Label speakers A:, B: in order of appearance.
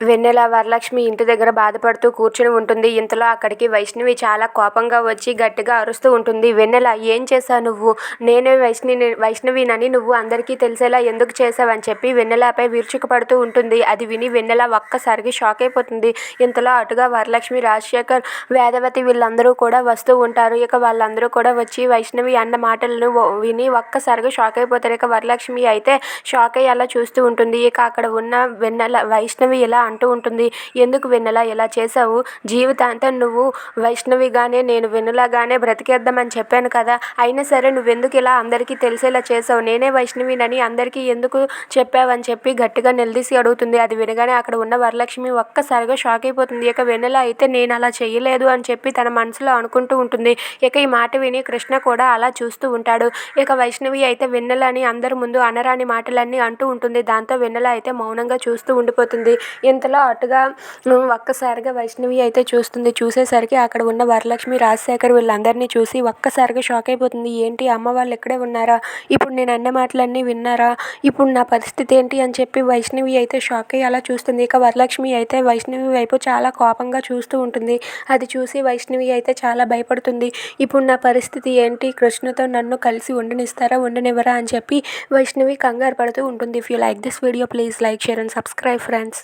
A: వెన్నెల వరలక్ష్మి ఇంటి దగ్గర బాధపడుతూ కూర్చుని ఉంటుంది. ఇంతలో అక్కడికి వైష్ణవి చాలా కోపంగా వచ్చి గట్టిగా అరుస్తూ ఉంటుంది. వెన్నెల ఏం చేశావు నువ్వు? నేనే వైష్ణవి వైష్ణవినని నువ్వు అందరికీ తెలిసేలా ఎందుకు చేసావని చెప్పి వెన్నెలపై విరుచుకుపడుతూ ఉంటుంది. అది విని వెన్నెల ఒక్కసారికి షాక్ అయిపోతుంది. ఇంతలో అటుగా వరలక్ష్మి రాజశేఖర్ వేదవతి వీళ్ళందరూ కూడా వస్తూ ఉంటారు. ఇక వాళ్ళందరూ కూడా వచ్చి వైష్ణవి అన్న మాటలను విని ఒక్కసారిగా షాక్ అయిపోతారు. ఇక వరలక్ష్మి అయితే షాక్ అయ్యి అలా చూస్తూ ఉంటుంది. ఇక అక్కడ ఉన్న వెన్నెల వైష్ణవి ఇలా అంటూ ఉంటుంది. ఎందుకు వెన్నెల ఇలా చేసావు జీవితాంతం నువ్వు వైష్ణవిగానే నేను వెన్నెలగానే బ్రతికేద్దామని చెప్పాను కదా. అయినా సరే నువ్వెందుకు ఇలా అందరికీ తెలిసేలా చేసావు నేనే వైష్ణవినని అందరికీ ఎందుకు చెప్పావని చెప్పి గట్టిగా నిలదీసి అడుగుతుంది. అది వినగానే అక్కడ ఉన్న వరలక్ష్మి ఒక్కసారిగా షాక్ అయిపోతుంది. ఇక వెన్నెల అయితే నేను అలా చేయలేదు అని చెప్పి తన మనసులో అనుకుంటూ ఉంటుంది. ఇక ఈ మాట విని కృష్ణ కూడా అలా చూస్తూ ఉంటాడు. ఇక వైష్ణవి అయితే వెన్నెలని అందరి ముందు అనరాని మాటలన్నీ అంటూ ఉంటుంది. దాంతో వెన్నెల అయితే మౌనంగా చూస్తూ ఉండిపోతుంది. ఇంతలో అటుగా ఒక్కసారిగా వైష్ణవి అయితే చూస్తుంది. చూసేసరికి అక్కడ ఉన్న వరలక్ష్మి రాజశేఖర్ వీళ్ళందరినీ చూసి ఒక్కసారిగా షాక్ అయిపోతుంది. ఏంటి అమ్మ వాళ్ళు ఇక్కడే ఉన్నారా? ఇప్పుడు నేను అన్న మాటలన్నీ విన్నారా? ఇప్పుడు నా పరిస్థితి ఏంటి అని చెప్పి వైష్ణవి అయితే షాక్ అయ్యి అలా చూస్తుంది. ఇక వరలక్ష్మి అయితే వైష్ణవి వైపు చాలా కోపంగా చూస్తూ ఉంటుంది. అది చూసి వైష్ణవి అయితే చాలా భయపడుతుంది. ఇప్పుడు నా పరిస్థితి ఏంటి? కృష్ణతో నన్ను కలిసి ఉండనిస్తారా? ఉండనివ్వరా అని చెప్పి వైష్ణవి కంగారు పడుతూ ఉంటుంది. If you like this video please like share and subscribe friends